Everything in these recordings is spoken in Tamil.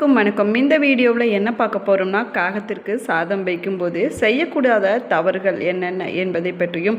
வணக்கம் வணக்கம். இந்த வீடியோவில் என்ன பார்க்க போகிறோம்னா காகத்திற்கு சாதம் வைக்கும்போது செய்யக்கூடாத தவறுகள் என்னென்ன என்பதை பற்றியும்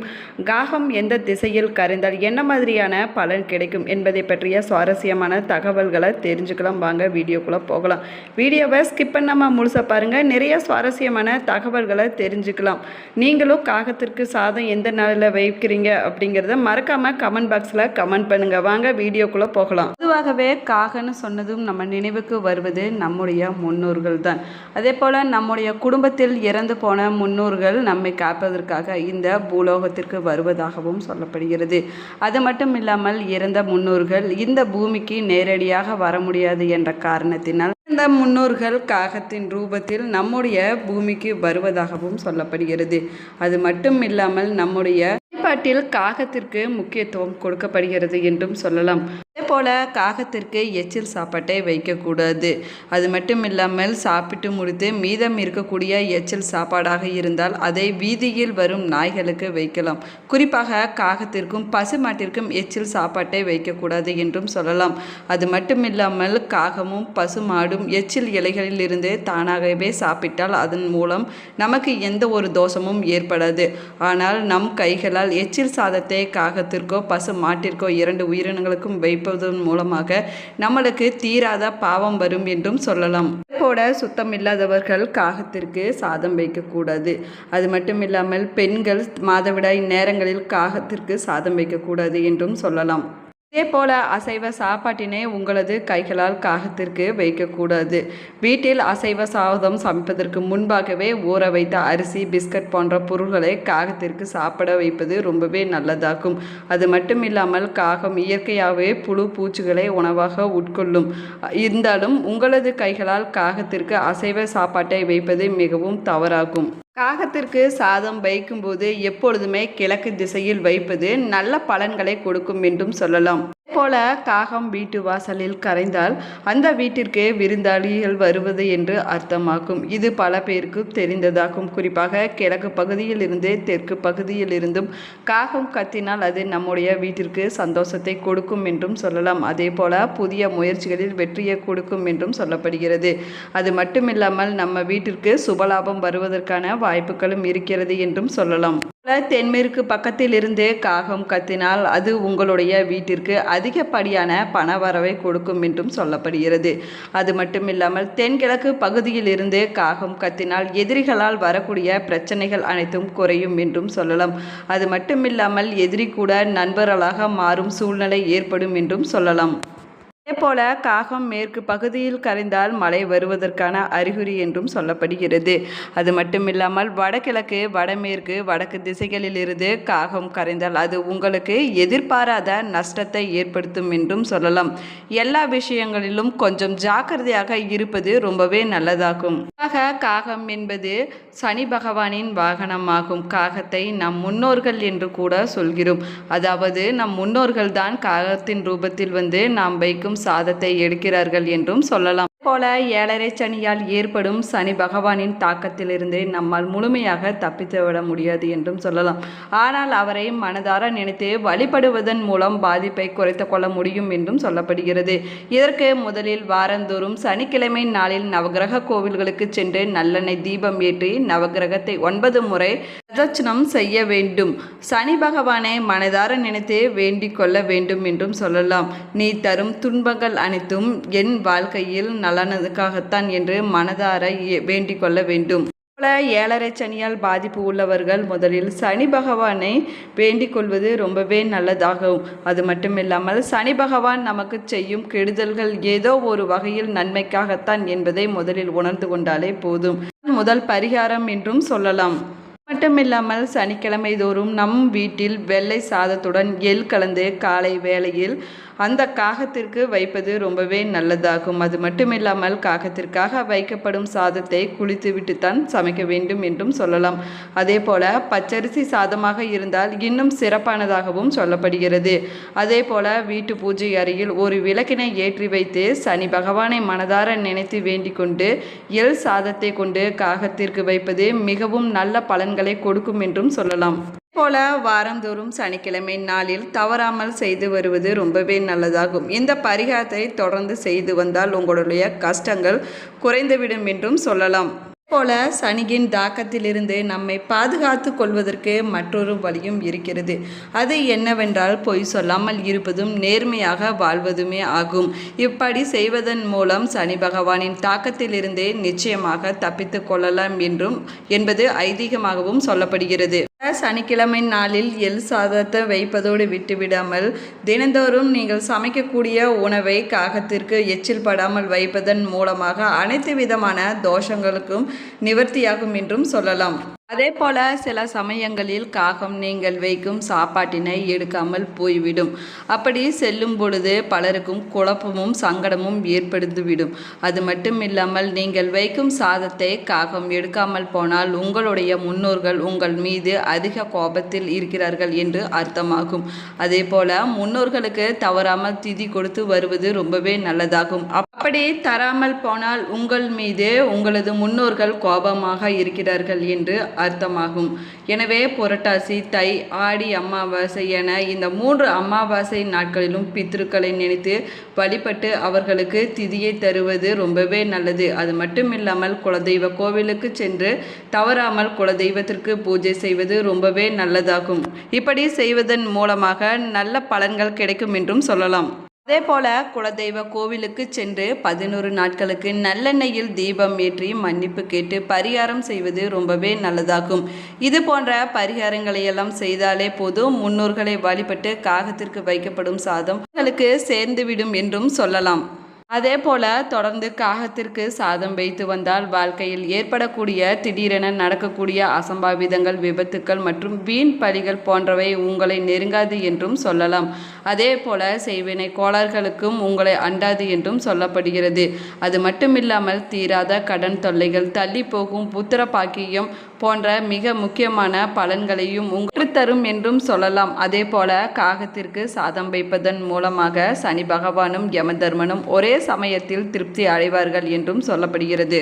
காகம் எந்த திசையில் கரைந்தால் என்ன மாதிரியான பலன் கிடைக்கும் என்பதை பற்றிய சுவாரஸ்யமான தகவல்களை தெரிஞ்சுக்கலாம். வாங்க வீடியோக்குள்ளே போகலாம். வீடியோவை ஸ்கிப் பண்ணாமல் முழுசாக பாருங்கள் நிறைய சுவாரஸ்யமான தகவல்களை தெரிஞ்சுக்கலாம். நீங்களும் காகத்திற்கு சாதம் எந்த நாளில் வைக்கிறீங்க அப்படிங்கிறத மறக்காமல் கமெண்ட் பாக்ஸில் கமெண்ட் பண்ணுங்கள் வாங்க வீடியோக்குள்ளே போகலாம். பொதுவாகவே காகன்னு சொன்னதும் நம்ம நினைவுக்கு வருவது நம்முடைய முன்னோர்கள் தான் அதே போல் நம்முடைய குடும்பத்தில் இறந்து போன முன்னோர்கள் நம்மை காப்பதற்காக இந்த பூலோகத்திற்கு வருவதாகவும் சொல்லப்படுகிறது. அது மட்டும் இல்லாமல் இறந்த முன்னோர்கள் இந்த பூமிக்கு நேரடியாக வர முடியாது என்ற காரணத்தினால் இந்த முன்னோர்கள் காகத்தின் ரூபத்தில் நம்முடைய பூமிக்கு வருவதாகவும் சொல்லப்படுகிறது. அது மட்டும் இல்லாமல் நம்முடைய வழிபாட்டில் காகத்திற்கு முக்கியத்துவம் கொடுக்கப்படுகிறது என்றும் சொல்லலாம். அதே போல காகத்திற்கு எச்சில் சாப்பாட்டை வைக்கக்கூடாது. அது மட்டும் இல்லாமல் சாப்பிட்டு முடித்து மீதம் இருக்கக்கூடிய எச்சில் சாப்பாடாக இருந்தால் அதை வீதியில் வரும் நாய்களுக்கு வைக்கலாம். குறிப்பாக காகத்திற்கும் பசுமாட்டிற்கும் எச்சில் சாப்பாட்டை வைக்கக்கூடாது என்றும் சொல்லலாம். அது மட்டும் இல்லாமல் காகமும் பசுமாடும் எச்சில் இலைகளில் இருந்து தானாகவே சாப்பிட்டால் அதன் மூலம் நமக்கு எந்த ஒரு தோஷமும் ஏற்படாது. ஆனால் நம் கைகளால் எச்சில் சாதத்தை காகத்திற்கோ பசு மாட்டிற்கோ இரண்டு உயிரினங்களுக்கும் வைப்பதன் மூலமாக நம்மளுக்கு தீராத பாவம் வரும் என்றும் சொல்லலாம். போட சுத்தம் இல்லாதவர்கள் காகத்திற்கு சாதம் வைக்கக்கூடாது. அது மட்டும் இல்லாமல் பெண்கள் மாதவிடாய் நேரங்களில் காகத்திற்கு சாதம் வைக்கக்கூடாது என்றும் சொல்லலாம். இதே போல அசைவ சாப்பாட்டினை உங்களது கைகளால் காகத்திற்கு வைக்கக்கூடாது. வீட்டில் அசைவ சாதம் சமைப்பதற்கு முன்பாகவே ஊற வைத்த அரிசி பிஸ்கட் போன்ற பொருள்களை காகத்திற்கு சாப்பிட வைப்பது ரொம்பவே நல்லதாகும். அது மட்டும் இல்லாமல் காகம் இயற்கையாகவே புழு பூச்சிகளை உணவாக உட்கொள்ளும். இருந்தாலும் உங்களது கைகளால் காகத்திற்கு அசைவ சாப்பாட்டை வைப்பது மிகவும் தவறாகும். காகத்திற்கு சாதம் வைக்கும்போது எப்பொழுதுமே கிழக்கு திசையில் வைப்பது நல்ல பலன்களை கொடுக்கும் என்றும் சொல்லலாம். போல காகம் வீட்டு வாசலில் கரைந்தால் அந்த வீட்டிற்கு விருந்தாளிகள் வருவது என்று அர்த்தமாகும். இது பல பேருக்கு தெரிந்ததாகும். குறிப்பாக கிழக்கு பகுதியில் இருந்து தெற்கு பகுதியில் இருந்தும் காகம் கத்தினால் அது நம்முடைய வீட்டிற்கு சந்தோஷத்தை கொடுக்கும் என்றும் சொல்லலாம். அதே போல புதிய முயற்சிகளில் வெற்றியை கொடுக்கும் என்றும் சொல்லப்படுகிறது. அது மட்டுமில்லாமல் நம்ம வீட்டிற்கு சுபலாபம் வருவதற்கான வாய்ப்புகளும் இருக்கிறது என்றும் சொல்லலாம். தென்மேற்கு பக்கத்திலிருந்து காகம் கத்தினால் அது உங்களுடைய வீட்டிற்கு அதிகப்படியான பண வரவை கொடுக்கும் என்றும் சொல்லப்படுகிறது. அது மட்டும் இல்லாமல் தென்கிழக்கு பகுதியில் இருந்து காகம் கத்தினால் எதிரிகளால் வரக்கூடிய பிரச்சனைகள் அனைத்தும் குறையும் என்றும் சொல்லலாம். அது மட்டும் இல்லாமல் எதிரி கூட நண்பர்களாக மாறும் சூழ்நிலை ஏற்படும் என்றும் சொல்லலாம். அதேபோல காகம் மேற்கு பகுதியில் கரைந்தால் மழை வருவதற்கான அறிகுறி என்றும் சொல்லப்படுகிறது. அது மட்டுமில்லாமல் வடகிழக்கு வடமேற்கு வடக்கு திசைகளிலிருந்து காகம் கரைந்தால் அது உங்களுக்கு எதிர்பாராத நஷ்டத்தை ஏற்படுத்தும் என்றும் சொல்லலாம். எல்லா விஷயங்களிலும் கொஞ்சம் ஜாக்கிரதையாக இருப்பது ரொம்பவே நல்லதாகும். காகம் என்பது சனி பகவானின் வாகனமாகும். காகத்தை நம் முன்னோர்கள் என்று கூட சொல்கிறோம். அதாவது நம் முன்னோர்கள் தான் காகத்தின் ரூபத்தில் வந்து நாம் வைக்கும் சாதத்தை எடுக்கிறார்கள் என்றும் சொல்லலாம். போல ஏழரை சனியால் ஏற்படும் சனி பகவானின் தாக்கத்திலிருந்து நம்மால் முழுமையாக தப்பித்து விட முடியாது என்றும் சொல்லலாம். ஆனால் அவரை மனதார நினைத்து வழிபடுவதன் மூலம் பாதிப்பை குறைத்து கொள்ள முடியும் என்றும் சொல்லப்படுகிறது. இதற்கு முதலில் வாரந்தோறும் சனிக்கிழமை நாளில் நவகிரக கோவில்களுக்கு சென்று நல்லெண்ணெய் தீபம் ஏற்றி நவகிரகத்தை ஒன்பது முறை பிரதட்சணம் செய்ய வேண்டும். சனி பகவானை மனதார நினைத்து வேண்டிக் கொள்ள வேண்டும் என்றும் சொல்லலாம். நீ தரும் துன்பங்கள் அனைத்தும் என் வாழ்க்கையில் நலனதுக்காகத்தான் என்று மனதார வேண்டிக் கொள்ள வேண்டும். போல ஏழரை சனியால் பாதிப்பு உள்ளவர்கள் முதலில் சனி பகவானை வேண்டிக் கொள்வது ரொம்பவே நல்லதாகும். அது மட்டும் இல்லாமல் சனி பகவான் நமக்கு செய்யும் கெடுதல்கள் ஏதோ ஒரு வகையில் நன்மைக்காகத்தான் என்பதை முதலில் உணர்ந்து கொண்டாலே போதும். முதல் பரிகாரம் என்றும் சொல்லலாம். மட்டுமில்லாமல் சனிக்கிழமை தோறும் நம் வீட்டில் வெள்ளை சாதத்துடன் எள் கலந்து காலை வேளையில் அந்த காகத்திற்கு வைப்பது ரொம்பவே நல்லதாகும். அது மட்டுமில்லாமல் காகத்திற்காக வைக்கப்படும் சாதத்தை குளித்துவிட்டு தான் சமைக்க வேண்டும் என்றும் சொல்லலாம். அதே போல பச்சரிசி சாதமாக இருந்தால் இன்னும் சிறப்பானதாகவும் சொல்லப்படுகிறது. அதே போல வீட்டு பூஜை அறையில் ஒரு விளக்கினை ஏற்றி வைத்து சனி பகவானை மனதார நினைத்து வேண்டிக் கொண்டு எள் சாதத்தை கொண்டு காகத்திற்கு வைப்பது மிகவும் நல்ல பலன்களை கொடுக்கும் என்றும் சொல்லலாம். போல வாரந்தோறும் சனிக்கிழமை நாளில் தவறாமல் செய்து வருவது ரொம்பவே நல்லதாகும். இந்த பரிகாரத்தை தொடர்ந்து செய்து வந்தால் உங்களுடைய கஷ்டங்கள் குறைந்துவிடும் என்றும் சொல்லலாம். போல சனியின் தாக்கத்திலிருந்து நம்மை பாதுகாத்து கொள்வதற்கு மற்றொரு வழியும் இருக்கிறது. அது என்னவென்றால் பொய் சொல்லாமல் இருப்பதும் நேர்மையாக வாழ்வதுமே ஆகும். இப்படி செய்வதன் மூலம் சனி பகவானின் தாக்கத்திலிருந்து நிச்சயமாக தப்பித்து கொள்ளலாம் என்றும் என்பது ஐதீகமாகவும் சொல்லப்படுகிறது. சனிக்கிழமை நாளில் எள் சாதத்தை வைப்பதோடு விட்டுவிடாமல் தினந்தோறும் நீங்கள் சமைக்கக்கூடிய உணவை காகத்திற்கு எச்சில் படாமல் வைப்பதன் மூலமாக அனைத்து விதமான தோஷங்களுக்கும் நிவர்த்தியாகும் என்றும் சொல்லலாம். அதே போல சில சமயங்களில் காகம் நீங்கள் வைக்கும் சாப்பாட்டினை எடுக்காமல் போய்விடும். அப்படி செல்லும் பொழுது பலருக்கும் குழப்பமும் சங்கடமும் ஏற்படுத்திவிடும் அது மட்டும் இல்லாமல் நீங்கள் வைக்கும் சாதத்தை காகம் எடுக்காமல் போனால் உங்களுடைய முன்னோர்கள் உங்கள் மீது அதிக கோபத்தில் இருக்கிறார்கள் என்று அர்த்தமாகும். அதே போல முன்னோர்களுக்கு தவறாமல் திதி கொடுத்து வருவது ரொம்பவே நல்லதாகும். அப்படி தராமல் போனால் உங்கள் மீது உங்களது முன்னோர்கள் கோபமாக இருக்கிறார்கள் என்று அர்த்தமாகும். எனவே புரட்டாசி தை ஆடி அமாவாசை என இந்த மூன்று அமாவாசை நாட்களிலும் பித்ருக்களை நினைத்து வழிபட்டு அவர்களுக்கு திதியை தருவது ரொம்பவே நல்லது. அது மட்டும் இல்லாமல் குலதெய்வ கோவிலுக்கு சென்று தவறாமல் குலதெய்வத்திற்கு பூஜை செய்வது ரொம்பவே நல்லதாகும். இப்படி செய்வதன் மூலமாக நல்ல பலன்கள் கிடைக்கும் என்றும் சொல்லலாம். அதே போல குலதெய்வ கோவிலுக்கு சென்று பதினோரு நாட்களுக்கு நல்லெண்ணெயில் தீபம் ஏற்றி மன்னிப்பு கேட்டு பரிகாரம் செய்வது ரொம்பவே நல்லதாகும். இது போன்ற பரிகாரங்களை எல்லாம் செய்தாலே போதும். முன்னோர்களை வழிபட்டு காகத்திற்கு வைக்கப்படும் சாதம் உங்களுக்கு சேர்ந்துவிடும் என்றும் சொல்லலாம். அதே போல தொடர்ந்து காகத்திற்கு சாதம் வைத்து வந்தால் வாழ்க்கையில் ஏற்படக்கூடிய திடீரென நடக்கக்கூடிய அசம்பாவிதங்கள் விபத்துக்கள் மற்றும் வீண் பலிகள் போன்றவை உங்களை நெருங்காது என்றும் சொல்லலாம். அதே போல செய்வினை கோளாறுகளுக்கும் உங்களை அண்டாது என்றும் சொல்லப்படுகிறது. அது மட்டுமில்லாமல் தீராத கடன் தொல்லைகள் தள்ளி போகும் புத்திர பாக்கியம் போன்ற மிக முக்கியமான பலன்களையும் உங்களுக்கு தரும் என்றும் சொல்லலாம். அதே போல காகத்திற்கு சாதம் வைப்பதன் மூலமாக சனி பகவானும் யமதர்மனும் ஒரே சமயத்தில் திருப்தி அடைவார்கள் என்றும் சொல்லப்படுகிறது.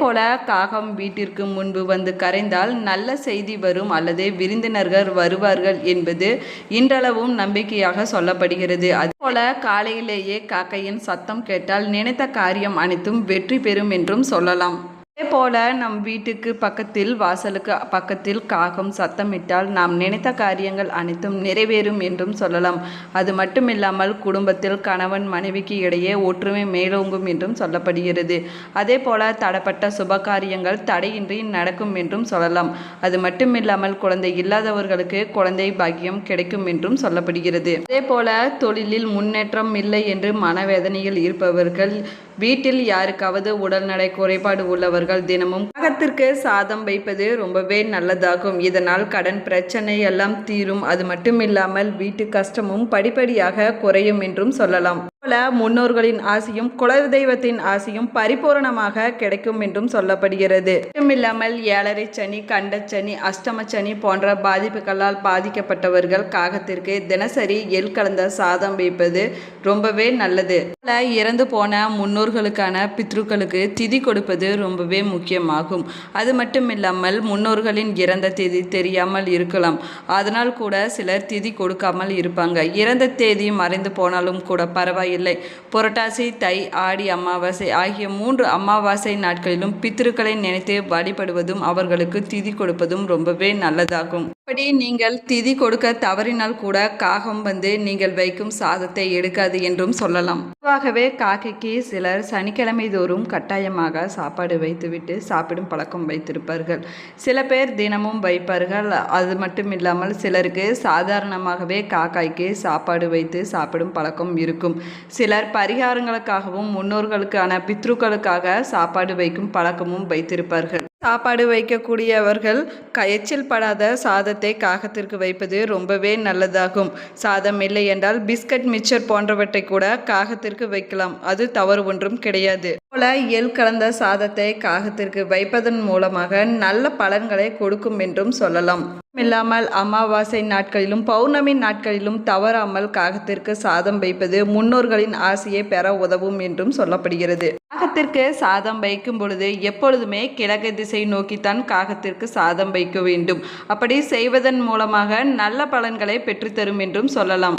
போல காகம் வீட்டிற்கு முன்பு வந்து கரைந்தால் நல்ல செய்தி வரும் அல்லது விருந்தினர்கள் வருவார்கள் என்பது இன்றளவும் நம்பிக்கையாக சொல்லப்படுகிறது. அதுபோல காலையிலேயே காக்கையின் சத்தம் கேட்டால் நினைத்த காரியம் அனைத்தும் வெற்றி பெறும் என்றும் சொல்லலாம். அதே போல நம் வீட்டுக்கு பக்கத்தில் வாசலுக்கு பக்கத்தில் காகம் சத்தமிட்டால் நாம் நினைத்த காரியங்கள் அனைத்தும் நிறைவேறும் என்றும் சொல்லலாம். அது மட்டுமில்லாமல் குடும்பத்தில் கணவன் மனைவிக்கு இடையே ஒற்றுமை மேலோங்கும் என்றும் சொல்லப்படுகிறது. அதே போல தடப்பட்ட சுப காரியங்கள் தடையின்றி நடக்கும் என்றும் சொல்லலாம். அது மட்டுமில்லாமல் குழந்தை இல்லாதவர்களுக்கு குழந்தை பாக்கியம் கிடைக்கும் என்றும் சொல்லப்படுகிறது. அதே போல தொழிலில் முன்னேற்றம் இல்லை என்று மனவேதனையில் இருப்பவர்கள் வீட்டில் யாருக்காவது உடல்நடை குறைபாடு உள்ளவர்கள் தினமும் காகத்திற்கு சாதம் வைப்பது ரொம்பவே நல்லதாகும். இதனால் கடன் பிரச்சனை எல்லாம் தீரும். அது மட்டுமில்லாமல் வீட்டு கஷ்டமும் படிப்படியாக குறையும் என்றும் சொல்லலாம். போல முன்னோர்களின் ஆசையும் குலதெய்வத்தின் ஆசையும் பரிபூரணமாக கிடைக்கும் என்றும் சொல்லப்படுகிறது. மட்டுமில்லாமல் ஏழரை சனி கண்டச்சனி அஷ்டமச்சனி சனி போன்ற பாதிப்புகளால் பாதிக்கப்பட்டவர்கள் காகத்திற்கு தினசரி எல் கலந்த சாதம் வைப்பது ரொம்பவே நல்லது. இறந்து போன முன்னோர்களுக்கான பித்ருக்களுக்கு திதி கொடுப்பது ரொம்பவே முக்கியமாகும். அது மட்டுமில்லாமல் முன்னோர்களின் இறந்த தேதி தெரியாமல் இருக்கலாம். அதனால் கூட சிலர் திதி கொடுக்காமல் இருப்பாங்க. இறந்த தேதி மறைந்து போனாலும் கூட பரவாயில்லை. இல்லை. புரட்டாசி தை ஆடி அமாவாசை ஆகிய மூன்று அமாவாசை நாட்களிலும் பித்திருக்களை நினைத்து வழிபடுவதும் அவர்களுக்கு திதி கொடுப்பதும் ரொம்பவே நல்லதாகும். இப்படி நீங்கள் திதி கொடுக்க தவறினால் கூட காகம் வந்து நீங்கள் வைக்கும் சாதத்தை எடுக்காது என்றும் சொல்லலாம். பொதுவாகவே காக்கைக்கு சிலர் சனிக்கிழமை தோறும் கட்டாயமாக சாப்பாடு வைத்துவிட்டு சாப்பிடும் பழக்கம் வைத்திருப்பார்கள். சில பேர் தினமும் வைப்பார்கள். அது மட்டும் இல்லாமல் சிலருக்கு சாதாரணமாகவே காக்காய்க்கு சாப்பாடு வைத்து சாப்பிடும் பழக்கம் இருக்கும். சிலர் பரிகாரங்களுக்காகவும் முன்னோர்களுக்கான பித்ருக்களுக்காக சாப்பாடு வைக்கும் பழக்கமும் வைத்திருப்பார்கள். சாப்பாடு வைக்கக்கூடியவர்கள் கயச்சில் படாத சாதத்தை காகத்திற்கு வைப்பது ரொம்பவே நல்லதாகும். சாதம் இல்லை என்றால் பிஸ்கட் மிச்சர் போன்றவற்றை கூட காகத்திற்கு வைக்கலாம். அது தவறு ஒன்றும் கிடையாது. போல எள் கலந்த சாதத்தை காகத்திற்கு வைப்பதன் மூலமாக நல்ல பலன்களை கொடுக்கும் என்றும் சொல்லலாம். இல்லாமல் அமாவாசை நாட்களிலும் பௌர்ணமி நாட்களிலும் தவறாமல் காகத்திற்கு சாதம் வைப்பது முன்னோர்களின் ஆசையை பெற உதவும் என்றும் சொல்லப்படுகிறது. காகத்திற்கு சாதம் வைக்கும் பொழுது எப்பொழுதுமே கிழக்கு திசை நோக்கித்தான் காகத்திற்கு சாதம் வைக்க வேண்டும். அப்படி செய்வதன் மூலமாக நல்ல பலன்களை பெற்றுத்தரும் என்றும் சொல்லலாம்.